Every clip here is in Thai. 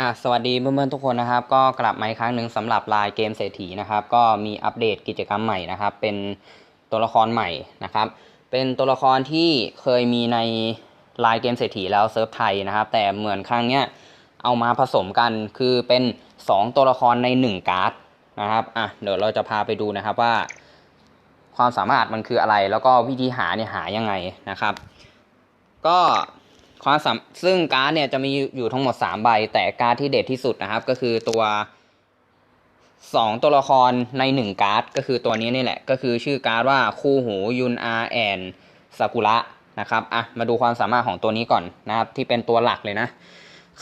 อะสวัสดีเพื่อนๆทุกคนนะครับ ก็กลับมาอีกครั้งหนึ่งสำหรับลายเกมเศรษฐีนะครับ ก็มีอัปเดตกิจกรรมใหม่นะครับ เป็นตัวละครใหม่นะครับ เป็นตัวละครที่เคยมีในลายเกมเศรษฐีแล้วเซิร์ฟไทยนะครับ แต่เหมือนครั้งเนี้ยเอามาผสมกันคือเป็น 2 ตัวละครใน 1 การ์ดนะครับอะเดี๋ยวเราจะพาไปดูนะครับว่า ความสามารถมันคืออะไรแล้วก็วิธีหาเนี่ยหายังไงนะครับ ก็ ความสามซึ่งการ์ดเนี่ยจะมีอยู่ทั้งหมด 3 ใบ แต่การ์ดที่เด็ดที่สุดนะครับ ก็คือตัว 2 ตัวละครใน 1 การ์ด ก็คือตัวนี้นี่แหละ ก็คือชื่อการ์ดว่าคู่หูยุนอาแอนซากุระนะครับอะมาดูความสามารถของตัวนี้ก่อนนะครับ ที่เป็นตัวหลักเลยนะ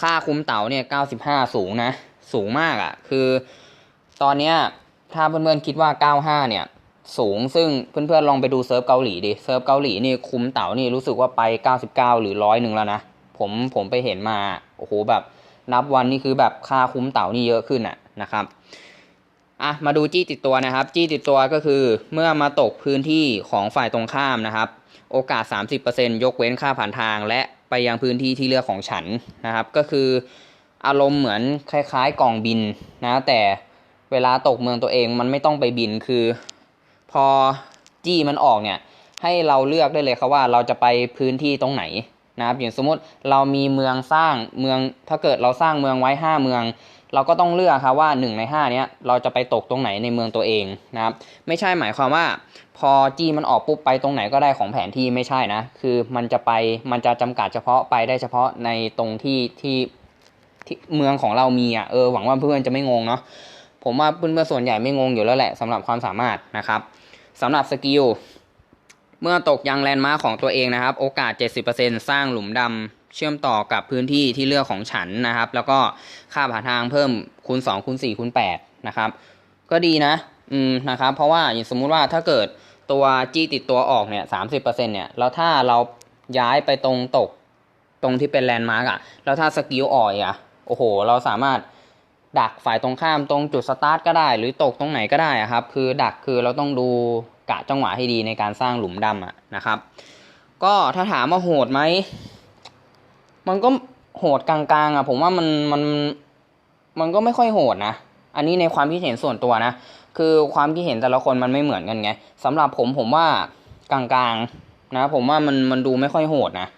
ค่าคุ้มเต๋าเนี่ย 95 สูงนะ สูงมากอะ่ะ คือ ตอนเนี้ยถ้าเพื่อนๆคิดว่า 95 เนี่ย สูง ซึ่งเพื่อนๆลองไปดูเซิร์ฟเกาหลีดิเซิร์ฟเกาหลีนี่คุ้มเต๋านี่รู้สึกว่าไป 99 หรือร้อยหนึ่งแล้วนะผมผมไปเห็นมาโอ้โหแบบนับวันนี่คือแบบค่าคุ้มเต๋านี่เยอะขึ้นอะนะครับอะมาดูจี้ติดตัวนะครับ จี้ติดตัวก็คือเมื่อมาตกพื้นที่ของฝ่ายตรงข้ามนะครับ โอกาส 30%ยกเว้นค่าผ่านทาง และไปยังพื้นที่ที่เลือกของฉันนะครับ ก็คืออารมณ์เหมือนคล้ายๆกล่องบินนะแต่เวลาตกเมืองตัวเองมันไม่ต้องไปบินคือ อจี้มันออกเนี่ย ให้เราเลือกได้เลยครับว่าเราจะไปพื้นที่ตรงไหนนะครับอย่างสมมติเรามีเมืองสร้างเมืองถ้าเกิดเราสร้างเมืองไว้ 5 เมือง เราก็ต้องเลือกครับว่า 1 ใน 5 เนี้ยเราจะไปตกตรงไหนในเมืองตัวเองนะครับ ไม่ใช่หมายความว่า พอจี้มันออกปุ๊บไปตรงไหนก็ได้ของแผนที่ไม่ใช่นะ คือมันจะไปมันจะจำกัดเฉพาะไปได้เฉพาะในตรงที่ที่ที่เมืองของเรามีอะเออหวังว่าเพื่อนจะไม่งงเนาะผมว่าเพื่อนๆส่วนใหญ่ไม่งงอยู่แล้วแหละสำหรับความสามารถนะครับ สำหรับสกิลเมื่อตกยังแลนด์มาร์คของตัวเองนะครับ โอกาส 70%สร้างหลุมดำเชื่อมต่อกับพื้นที่ที่เลือกของฉันนะครับ แล้วก็ค่าผ่าทางเพิ่มคูณ2คูณ4คูณ8นะครับ ก็ดีนะ อืมนะครับ เพราะว่าอย่างสมมุติว่าถ้าเกิดตัวจี้ติดตัวออกเนี่ยสามสิบเปอร์เซ็นเนี่ย แล้วถ้าเราย้ายไปตรงตกตรงที่เป็นแลนด์มาร์กอะแล้วถ้าสกิลอ่อยอะโอ้โห เราสามารถ ดักฝ่ายตรงข้ามตรงจุดสตาร์ทก็ได้ หรือตกตรงไหนก็ได้อะครับ คือดักคือเราต้องดูกะจังหวะให้ดีในการสร้างหลุมดำอะนะครับ ก็ถ้าถามว่าโหดไหมมันก็โหดกลางๆอะผมว่ามันมันมันก็ไม่ค่อยโหดนะอันนี้ในความคิดเห็นส่วนตัวนะ คือความคิดเห็นแต่ละคนมันไม่เหมือนกันไงสำหรับผมผมว่ากลางๆนะผมว่ามันมันดูไม่ค่อยโหดนะ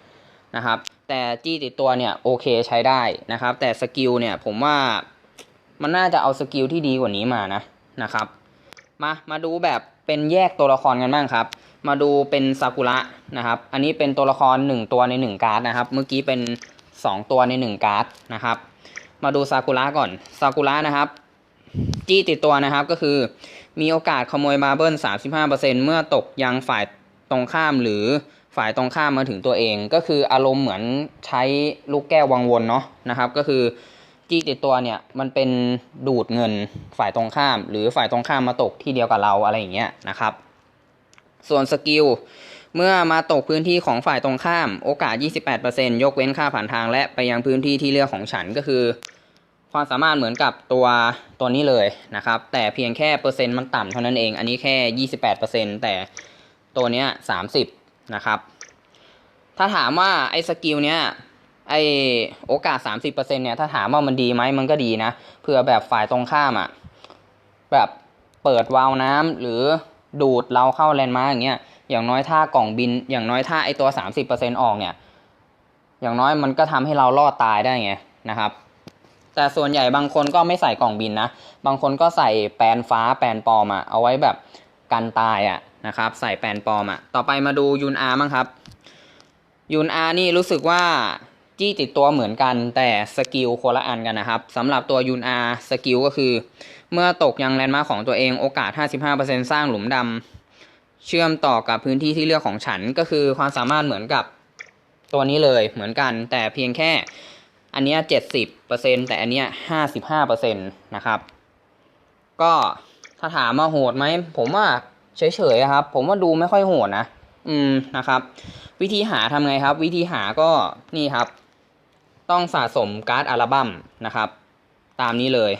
นะครับ แต่จี้ติดตัวเนี่ยโอเคใช้ได้นะครับ แต่สกิลเนี่ยผมว่า มันน่าจะเอาสกิลที่ดีกว่านี้มานะนะครับ มามาดูแบบเป็นแยกตัวละครกันบ้างครับ มาดูเป็นซากุระนะครับ อันนี้เป็นตัวละคร 1 ตัวใน 1 การ์ดนะครับ เมื่อกี้เป็น 2 ตัวใน 1 การ์ดนะครับ มาดูซากุระก่อนซากุระนะครับ จี้ติดตัวนะครับก็คือ มีโอกาสขโมยมาเบิล35%เมื่อตกยังฝ่ายตรงข้ามหรือฝ่ายตรงข้ามมาถึงตัวเอง ก็คืออารมณ์เหมือนใช้ลูกแก้ววังวนเนาะนะครับ ก็คือ จี้ติดตัวเนี่ยมันเป็นดูดเงินฝ่ายตรงข้าม หรือฝ่ายตรงข้ามมาตกที่เดียวกับเราอะไรอย่างเงี้ยนะครับ ส่วนสกิลเมื่อมาตกพื้นที่ของฝ่ายตรงข้ามโอกาส 28%ยกเว้นค่าผ่านทางและไปยังพื้นที่ที่เลือกของฉันก็คือ ความสามารถเหมือนกับตัวตัวนี้เลยนะครับ แต่เพียงแค่เปอร์เซ็นต์มันต่ำเท่านั้นเอง อันนี้แค่ 28%แต่ตัวเนี้ย30นะครับ ถ้าถามว่าไอ้สกิลเนี้ย ไอโอกาส 30%เนี่ยถ้าถามว่ามันดีไหมมันก็ดีนะเพื่อแบบฝ่ายตรงข้ามอะ่ะแบบเปิดวาล์วน้ำหรือดูดเราเข้าแลนด์มาร์กอย่างเงี้ยอย่างน้อยถ้ากล่องบิน อย่างน้อยถ้าไอตัว 30%ออกเนี่ย อย่างน้อยมันก็ทำให้เรารอดตายได้ไงนะครับ แต่ส่วนใหญ่บางคนก็ไม่ใส่กล่องบินนะ บางคนก็ใส่แปนฟ้าแปนปลอมอะเอาไว้แบบกันตายอะนะครับ ใส่แปนปลอมอะต่อไปมาดูยูนอาร์มั้งครับยูนอาร์นี่รู้สึกว่า จี้ติดตัวเหมือนกันแต่สกิลคนละอันกันนะครับสำหรับตัวยูนอาร์สกิลก็คือ เมื่อตกยังแลนด์มาร์ของตัวเองโอกาส 55%สร้างหลุมดำเชื่อมต่อกับพื้นที่ที่เลือกของฉันก็คือความสามารถเหมือนกับตัวนี้เลยเหมือนกัน แต่เพียงแค่อันเนี้ย70%แต่อันเนี้ย55%นะครับก็ถ้าถามว่าโหดไหมผมว่าเฉยๆครับ ผมว่าดูไม่ค่อยโหดนะ อืมนะครับ วิธีหาทำไงครับ วิธีหาก็นี่ครับ ต้องสะสมการ์ดอัลบั้มนะครับ ตามนี้เลย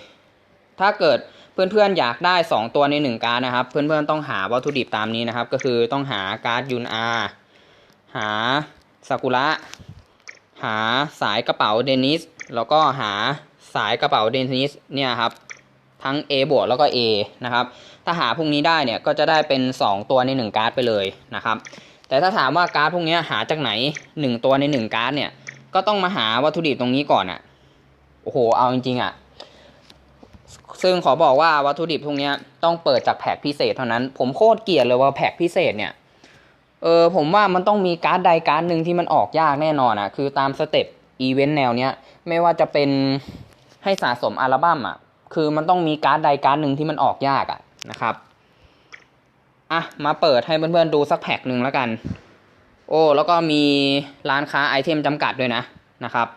ถ้าเกิดเพื่อนๆอยากได้ 2 ตัวใน 1 การ์ดนะครับ เพื่อนๆต้องหาวัตถุดิบตามนี้นะครับ ก็คือต้องหาการ์ดยุนอาหาซากุระหาสายกระเป๋าเดนิสแล้วก็หาสายกระเป๋าเดนนิสเนี่ยครับทั้ง A บวกแล้วก็ A นะครับ ถ้าหาพวกนี้ได้เนี่ยก็จะได้เป็น 2 ตัวใน 1 การ์ดไปเลยนะครับ แต่ถ้าถามว่าการ์ดพวกนี้หาจากไหน 1 ตัวใน 1 การ์ดเนี่ย ก็ต้องมาหาวัตถุดิบตรงนี้ก่อนอะ่ะ โอ้โห เอาจริงๆอะ่ะ ซึ่งขอบอกว่าวัตถุดิบพวกนี้ต้องเปิดจากแพ็กพิเศษเท่านั้น ผมโคตรเกลียดเลยว่าแพ็กพิเศษเนี่ย เออผมว่ามันต้องมีการ์ดใดการ์ดหนึ่งที่มันออกยากแน่นอนอะ่ะ คือตามสเต็ปอีเวนต์แนวเนี้ย ไม่ว่าจะเป็นให้สะสมอัลบั้มอะ คือมันต้องมีการ์ดใดการ์ดหนึ่งที่มันออกยากอะนะครับ อะ มาเปิดให้เพื่อนๆดูสักแพ็กหนึ่งแล้วกัน โอ้แล้วก็มีร้านค้าไอเทมจำกัดด้วยนะนะครับ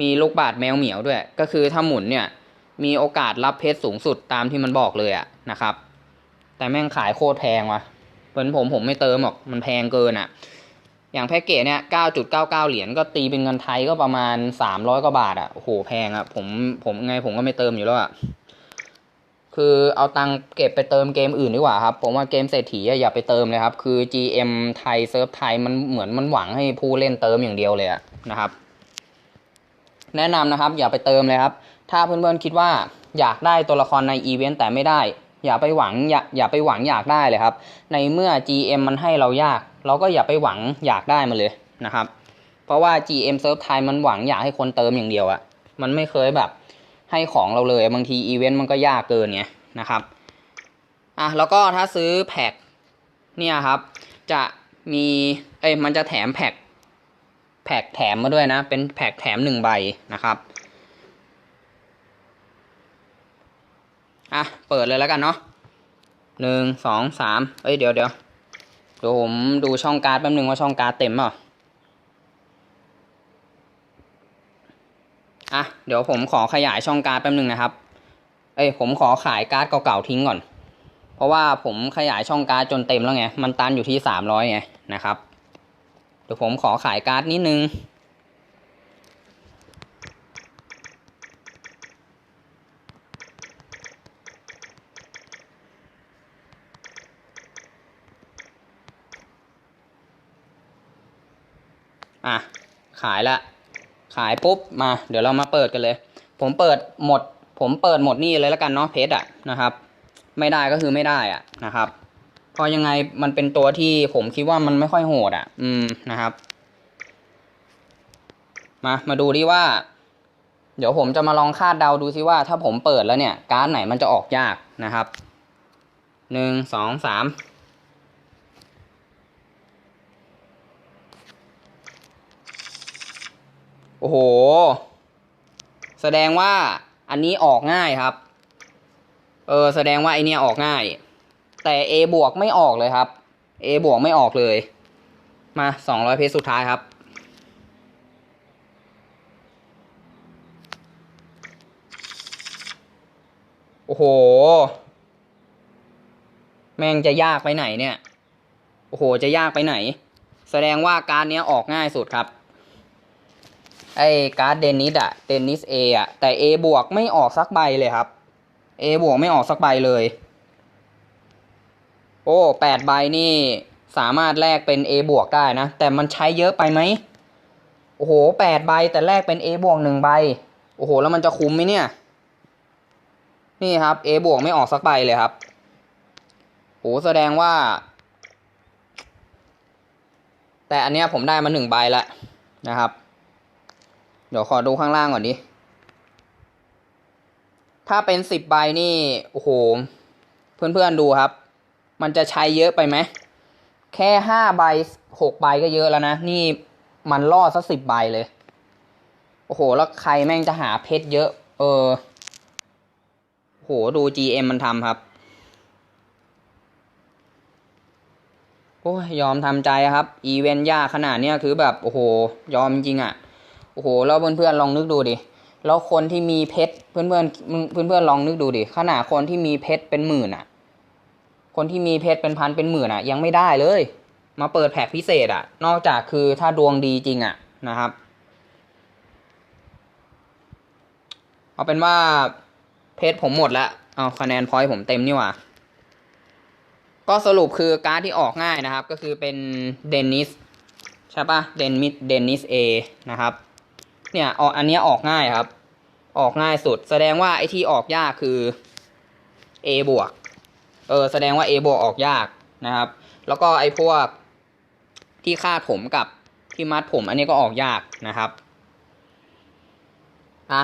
มีลูกบาศก์แมวเหมียวด้วย ก็คือถ้าหมุนเนี่ยมีโอกาสรับเพชรสูงสุดตามที่มันบอกเลยอะนะครับ แต่แม่งขายโคตรแพงว่ะเหมือนผมผมไม่เติมหรอกมันแพงเกินอะอย่างแพ็กเกจเนี่ย 9.99 เหรียญก็ตีเป็นเงินไทยก็ประมาณ 300 กว่าบาทอะโอ้โหแพงอะผมผมไงผมก็ไม่เติมอยู่แล้วอะ คือเอาตังเก็บไปเติมเกมอื่นดีกว่าครับ ผมว่าเกมเศรษฐีอย่าไปเติมเลยครับ คือ GM ไทยเซิร์ฟไทยมันเหมือนมันหวังให้ผู้เล่นเติมอย่างเดียวเลยนะครับ แนะนำนะครับ อย่าไปเติมเลยครับ ถ้าเพื่อนๆคิดว่าอยากได้ตัวละครในอีเวนต์แต่ไม่ได้ อย่าไปหวังอย่าอย่าไปหวังอยากได้เลยครับ ในเมื่อ GM มันให้เรายาก เราก็อย่าไปหวังอยากได้มันเลยนะครับ เพราะว่า GM เซิร์ฟไทยมันหวังอยากให้คนเติมอย่างเดียวอะมันไม่เคยแบบ ให้ของเราเลยบางทีอีเวนต์มันก็ยากเกินไงนะครับอะแล้วก็ถ้าซื้อแพ็คเนี่ยครับ จะมีเอ้ยมันจะแถมแพ็คแพ็คแถมมาด้วยนะ เป็นแพ็คแถมหนึ่งใบนะครับอะเปิดเลยแล้วกันเนาะหนึ่งสองสามเอ้ยเดี๋ยวเดี๋ยวเดี๋ยวผมดูช่องการ์ดแป๊บนึงว่าช่องการ์ดเต็มเปล่า อะเดี๋ยวผมขอขยายช่องการ์ดแป๊บนึงนะครับ เอ้ยผมขอขายการ์ดเก่าๆทิ้งก่อน เพราะว่าผมขยายช่องการ์ดจนเต็มแล้วไง มันตันอยู่ที่สามร้อยไงนะครับ เดี๋ยวผมขอขายการ์ดนิดนึง อะ ขายละ ขายปุ๊บมาเดี๋ยวเรามาเปิดกันเลย ผมเปิดหมด ผมเปิดหมดนี่เลยแล้วกันเนาะเพชรอะนะครับ ไม่ได้ก็คือไม่ได้อะนะครับเพราะยังไงมันเป็นตัวที่ผมคิดว่ามันไม่ค่อยโหดอะ อืมนะครับ มามาดูดิว่า เดี๋ยวผมจะมาลองคาดเดาดูซิว่า ถ้าผมเปิดแล้วเนี่ย การ์ดไหนมันจะออกยากนะครับหนึ่งสองสาม โอ้โห แสดงว่าอันนี้ออกง่ายครับ เออ แสดงว่าไอเนี้ยออกง่าย แต่ A บวกไม่ออกเลยครับ A บวกไม่ออกเลย มาสองร้อยเพชรสุดท้ายครับ โอ้โห แม่งจะยากไปไหนเนี่ย โอ้โห จะยากไปไหน แสดงว่าการเนี้ยออกง่ายสุดครับ ไอ้การ์ดเดนิสอะเดนิสเออะแต่ A บวกไม่ออกสักใบเลยครับ A บวกไม่ออกสักใบเลย โอ้แปดใบนี่สามารถแลกเป็น A บวกได้นะ แต่มันใช้เยอะไปไหมโอ้โหแปดใบแต่แลกเป็น A บวกหนึ่งใบ โอ้โห แล้วมันจะคุ้มไหมเนี่ย นี่ครับ A บวกไม่ออกสักใบเลยครับโหแสดงว่า แต่อันเนี้ยผมได้มาหนึ่งใบแล้วนะครับ เดี๋ยวขอดูข้างล่างก่อนดิ ถ้าเป็นสิบใบนี่ โอ้โห เพื่อนๆดูครับ มันจะใช้เยอะไปไหม แค่ห้าใบหกใบก็เยอะแล้วนะ นี่มันล่อสักสิบใบเลย โอ้โห แล้วใครแม่งจะหาเพชรเยอะ เออ โห ดู GM มันทำครับ โอ้ยยอมทำใจครับ อีเวนต์ยากขนาดเนี้ยคือแบบ โอ้โห ยอมจริงอะ่ะ โอ้โหแล้วเพื่อนๆลองนึกดูดิแล้วคนที่มีเพชรเพื่อนๆเพื่อนเพื่อนๆลองนึกดูดิขนาดคนที่มีเพชรเป็นหมื่นอะ คนที่มีเพชรเป็นพันเป็นหมื่นอะ ยังไม่ได้เลย มาเปิดแพ็กพิเศษอะ นอกจากคือถ้าดวงดีจริงอะนะครับ เอาเป็นว่าเพชรผมหมดล้วเอาคะแนนพอยต์ผมเต็มนี่หว่า ก็สรุปคือการ์ดที่ออกง่ายนะครับ ก็คือเป็นเดนนิสใช่ปะเดนมิดเดนนิสเอนะครับ เนี่ยออกอันนี้ออกง่ายครับ ออกง่ายสุด แสดงว่าไอ้ที่ออกยากคือ A บวก เออ แสดงว่า A บวกออกยากนะครับ แล้วก็ไอ้พวกที่คาดผมกับที่มัดผม อันนี้ก็ออกยากนะครับ อะ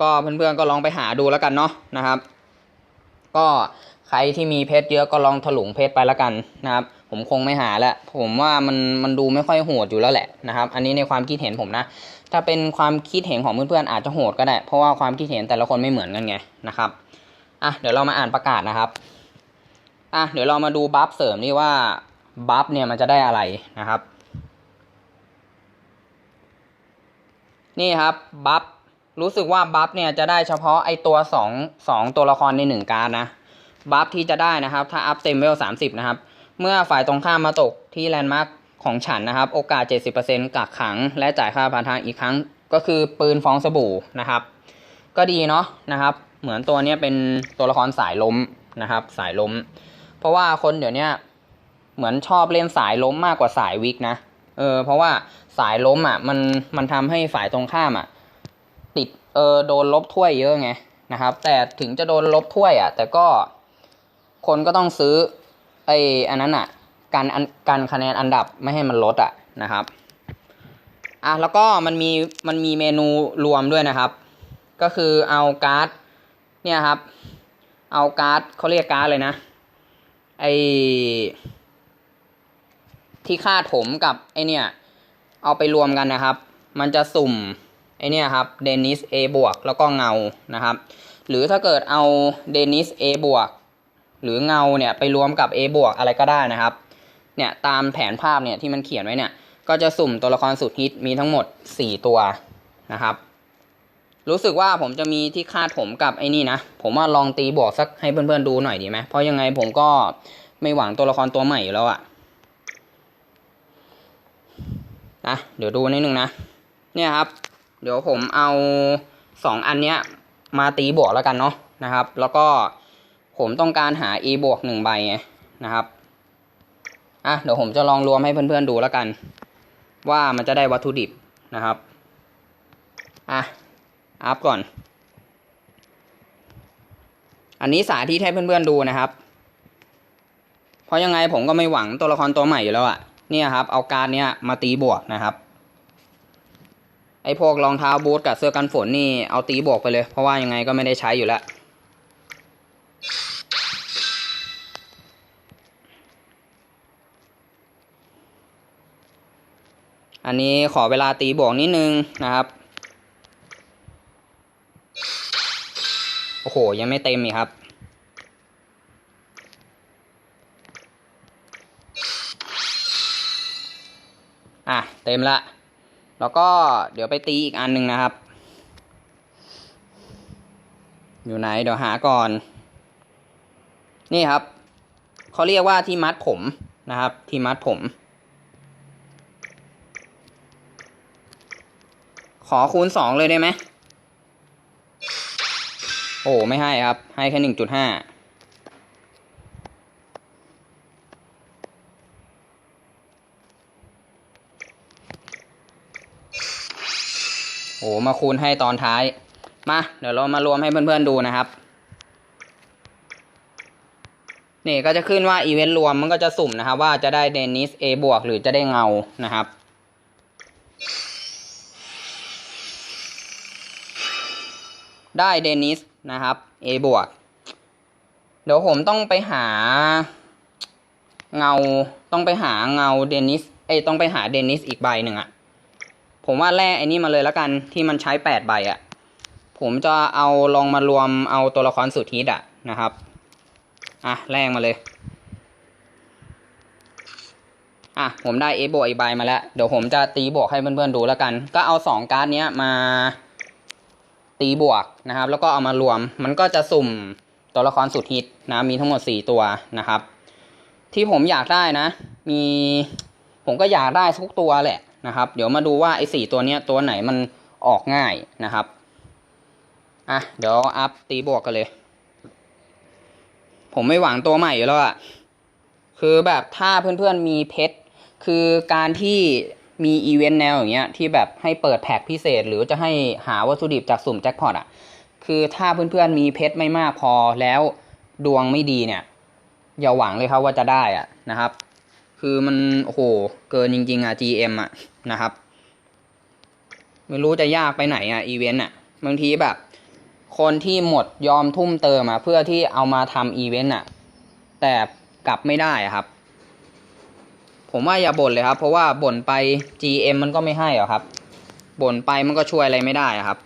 ก็เพื่อนๆก็ลองไปหาดูแล้วกันเนาะนะครับ ก็ใครที่มีเพชรเยอะก็ลองถลุงเพชรไปแล้วกันนะครับ ผมคงไม่หาแล้วผมว่ามันมันดูไม่ค่อยโหดอยู่แล้วแหละนะครับ อันนี้ในความคิดเห็นผมนะ ถ้าเป็นความคิดเห็นของเพื่อนๆอาจจะโหดก็ได้ เพราะว่าความคิดเห็นแต่ละคนไม่เหมือนกันไงนะครับอะเดี๋ยวเรามาอ่านประกาศนะครับอะเดี๋ยวเรามาดูบัฟเสริมนี่ว่าบัฟเนี่ยมันจะได้อะไรนะครับ นี่ครับบัฟรู้สึกว่าบัฟเนี่ยจะได้เฉพาะไอตัวสองสองตัวละครในหนึ่งการนะบัฟที่จะได้นะครับ ถ้าอัพเต็มเวลสามสิบนะครับ เมื่อฝ่ายตรงข้ามมาตกที่แลนด์มาร์คของฉันนะครับ โอกาส 70%กักขัง และจ่ายค่าผ่านทางอีกครั้ง ก็คือปืนฟองสบู่นะครับ ก็ดีเนาะนะครับ เหมือนตัวนี้เป็นตัวละครสายล้มนะครับ สายล้ม เพราะว่าคนเดี๋ยวนี้เหมือนชอบเล่นสายล้มมากกว่าสายวิกนะเออเพราะว่าสายล้มอะมันมันทำให้ฝ่ายตรงข้ามอะติดเออโดนลบถ้วยเยอะไงนะครับ แต่ถึงจะโดนลบถ้วยอะ แต่ก็คนก็ต้องซื้อ ไอ้อันนั้นอะการอันการคะแนนอันดับไม่ให้มันลดอะนะครับอะแล้วก็มันมีมันมีเมนูรวมด้วยนะครับ ก็คือเอาการ์ดเนี่ยครับ เอาการ์ดเขาเรียกการ์ดเลยนะไอที่คาดผมกับไอเนี่ยเอาไปรวมกันนะครับ มันจะสุ่มไอเนี่ยครับเดนิส A บวกแล้วก็เงานะครับ หรือถ้าเกิดเอาเดนิส A บวก หรือเงาเนี่ยไปรวมกับ A บวกอะไรก็ได้นะครับ เนี่ยตามแผนภาพเนี่ยที่มันเขียนไว้เนี่ย ก็จะสุ่มตัวละครสุดฮิตมีทั้งหมด 4 ตัวนะครับ รู้สึกว่าผมจะมีที่คาดผมกับไอ้นี่นะ ผมว่าลองตีบวกสักให้เพื่อนๆดูหน่อยดีไหมเพราะยังไงผมก็ไม่หวังตัวละครตัวใหม่อยู่แล้วอะนะเดี๋ยวดูนิดนึงนะ เนี่ยครับ เดี๋ยวผมเอาสองอันเนี้ยมาตีบวกแล้วกันเนาะนะครับ แล้วก็ ผมต้องการหา e บวกหนึ่งใบไงนะครับ อะเดี๋ยวผมจะลองรวมให้เพื่อนๆดูแล้วกัน ว่ามันจะได้วัตถุดิบนะครับ อะ อัพก่อน อันนี้สาธิตให้เพื่อนๆดูนะครับ เพราะยังไงผมก็ไม่หวังตัวละครตัวใหม่อยู่แล้วอะเนี่ยครับ เอาการเนี้ยมาตีบวกนะครับ ไอ้พวกรองเท้าบูทกับเสื้อกันฝนนี่เอาตีบวกไปเลย เพราะว่ายังไงก็ไม่ได้ใช้อยู่แล้ว อันนี้ขอเวลาตีบวกนิดนึงนะครับ โอ้โห ยังไม่เต็มอีกครับ อะ เต็มละ แล้วก็เดี๋ยวไปตีอีกอันหนึ่งนะครับ อยู่ไหนเดี๋ยวหาก่อน นี่ครับ เขาเรียกว่าที่มัดผมนะครับ ที่มัดผม ขอคูณสองเลยได้ไหมโอ้ไม่ให้ครับ ให้แค่หนึ่งจุดห้าโอ้มาคูณให้ตอนท้าย มา เดี๋ยวเรามารวมให้เพื่อนๆดูนะครับ นี่ก็จะขึ้นว่าอีเวนต์รวมมันก็จะสุ่มนะครับ ว่าจะได้เดนิส A บวกหรือจะได้เงานะครับ ได้เดนิสนะครับ A บวก เดี๋ยวผมต้องไปหา เงาต้องไปหาเงาเดนิสเอ้ต้องไปหาเดนิสอีกใบหนึ่งอะผมว่าแร่ไอ้นี่มาเลยแล้วกันที่มันใช้แปดใบอะผมจะเอาลองมารวมเอาตัวละครสุดฮิตอะนะครับ อะแรงมาเลย อะผมได้ A บวกอีกใบมาแล้ว เดี๋ยวผมจะตีบวกให้เพื่อนๆดูแล้วกัน ก็เอาสองการ์ดเนี้ยมา ตีบวกนะครับ แล้วก็เอามารวม มันก็จะสุ่มตัวละครสุดฮิตนะมีทั้งหมดสี่ตัวนะครับ ที่ผมอยากได้นะ มีผมก็อยากได้ทุกตัวแหละนะครับ เดี๋ยวมาดูว่าไอ้สี่ตัวเนี้ยตัวไหนมันออกง่ายนะครับอะเดี๋ยวอัพตีบวกกันเลย ผมไม่หวังตัวใหม่อยู่แล้วอะคือแบบถ้าเพื่อนๆมีเพชรคือการที่ มีอีเวนต์แนวอย่างเงี้ยที่แบบให้เปิดแพ็กพิเศษ หรือจะให้หาวัตถุดิบจากสุ่มแจ็คพอตอะ คือถ้าเพื่อนๆมีเพชรไม่มากพอแล้วดวงไม่ดีเนี่ย อย่าหวังเลยครับว่าจะได้อะนะครับ คือมันโอ้โหเกินจริง ๆอะ GM อะนะครับ ไม่รู้จะยากไปไหนอะอีเวนต์อะบางทีแบบ คนที่หมดยอมทุ่มเติมอะเพื่อที่เอามาทำอีเวนต์อะ แต่กลับไม่ได้อะครับ ผมว่าอย่าบ่นเลยครับ เพราะว่าบ่นไป GM มันก็ไม่ให้หรอครับ บ่นไปมันก็ช่วยอะไรไม่ได้อะครับ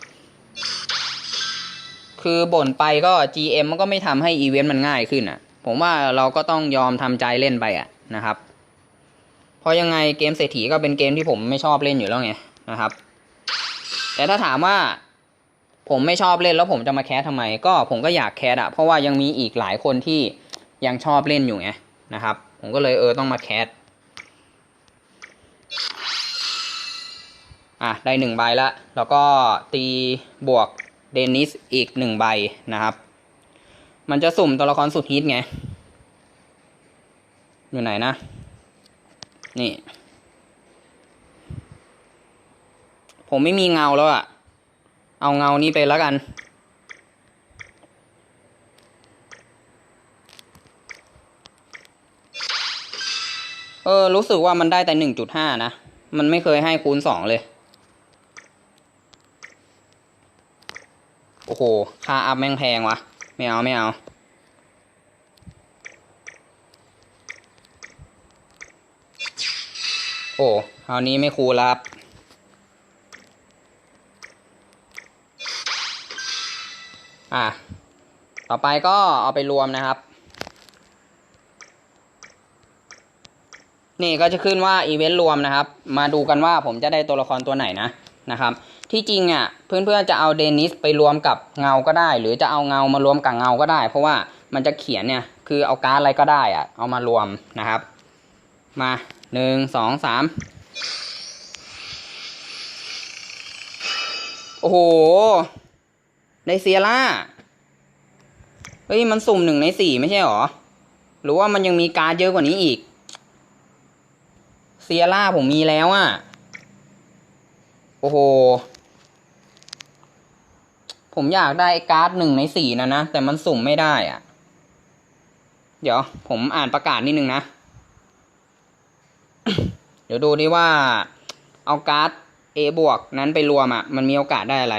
คือบ่นไปก็ GM มันก็ไม่ทำให้อีเวนต์มันง่ายขึ้นอะ ผมว่าเราก็ต้องยอมทำใจเล่นไปอะนะครับ เพราะยังไงเกมเศรษฐีก็เป็นเกมที่ผมไม่ชอบเล่นอยู่แล้วไงนะครับ แต่ถ้าถามว่าผมไม่ชอบเล่นแล้วผมจะมาแคสทำไม ก็ผมก็อยากแคสอะเพราะว่ายังมีอีกหลายคนที่ยังชอบเล่นอยู่ไงนะครับ ผมก็เลยเออต้องมาแคส อะได้หนึ่งใบละแล้วก็ตีบวกเดนิสอีกหนึ่งใบนะครับ มันจะสุ่มตัวละครสุดฮิตไง อยู่ไหนนะ นี่ ผมไม่มีเงาแล้วอะเอาเงานี้ไปแล้วกันเออรู้สึกว่ามันได้แต่หนึ่งจุดห้านะ มันไม่เคยให้คูณสองเลย โอ้โห ค่าอัพแม่งแพงวะไม่เอาไม่เอา โอ้คราวนี้ไม่คูแล้วครับอะ ต่อไปก็เอาไปรวมนะครับ นี่ก็จะขึ้นว่าอีเวนต์รวมนะครับ มาดูกันว่าผมจะได้ตัวละครตัวไหนนะนะครับ ที่จริงอะเพื่อนๆจะเอาเดนิสไปรวมกับเงาก็ได้ หรือจะเอาเงามารวมกับเงาก็ได้ เพราะว่ามันจะเขียนเนี่ยคือเอาการ์ดอะไรก็ได้อะเอามารวมนะครับ มาหนึ่งสองสามโอ้โหไดเซียร่าเฮ้ยมันสุ่มหนึ่งในสี่ไม่ใช่หรอ หรือว่ามันยังมีการ์ดเยอะกว่านี้อีก เซียร่าผมมีแล้วอะ่ะ โอ้โห ผมอยากได้การ์ดหนึ่งในสี่นะนะ แต่มันสุ่มไม่ได้อะ่ะ เดี๋ยว ผมอ่านประกาศนิดนึงนะ เดี๋ยวดูดิว่า เอาการ์ด A บวกนั้นไปรวมอะ่ะ มันมีโอกาสได้อะไร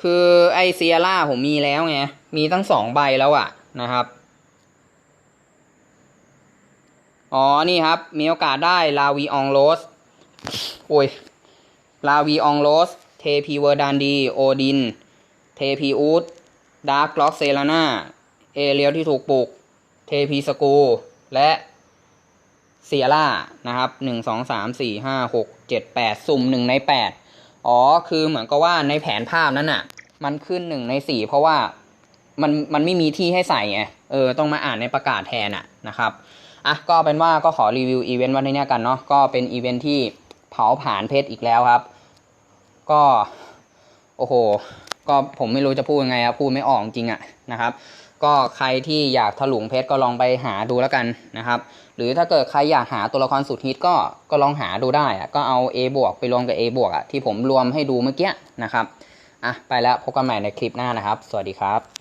คือไอเซียร่าผมมีแล้วไง มีตั้งสองใบแล้วอะนะครับ อ๋อ นี่ครับ มีโอกาสได้ลาวีอองโรส โอ้ย ลาวีอองโรส เทพีเวอร์ดานดี โอดิน เทพีอูดดาร์กล็อกเซลาน่า เอเลียวที่ถูกปลูกเทพีสกูและเซียร่านะครับหนึ่งสองสามสี่ห้าหกเจ็ดแปดสุ่มหนึ่งในแปดอ๋อ คือเหมือนกับว่าในแผนภาพนั้นน่ะ มันขึ้นหนึ่งในสี่เพราะว่ามันมันไม่มีที่ให้ใส่ไง เออ ต้องมาอ่านในประกาศแทนอะนะครับ อะ ก็เป็นว่าก็ขอรีวิวอีเวนต์วันนี้กันเนาะ ก็เป็นอีเวนต์ที่ ผาผ่านเพชรอีกแล้วครับ ก็ โอ้โห ก็ผมไม่รู้จะพูดยังไงครับพูดไม่ออกจริงอะนะครับ ก็ใครที่อยากถลุงเพชรก็ลองไปหาดูแล้วกันนะครับ หรือถ้าเกิดใครอยากหาตัวละครสุดฮิตก็ก็ลองหาดูได้อะก็เอา A บวกไปรวมกับ A บวกอะที่ผมรวมให้ดูเมื่อกี้นะครับอะไปแล้วพบกันใหม่ในคลิปหน้านะครับ สวัสดีครับ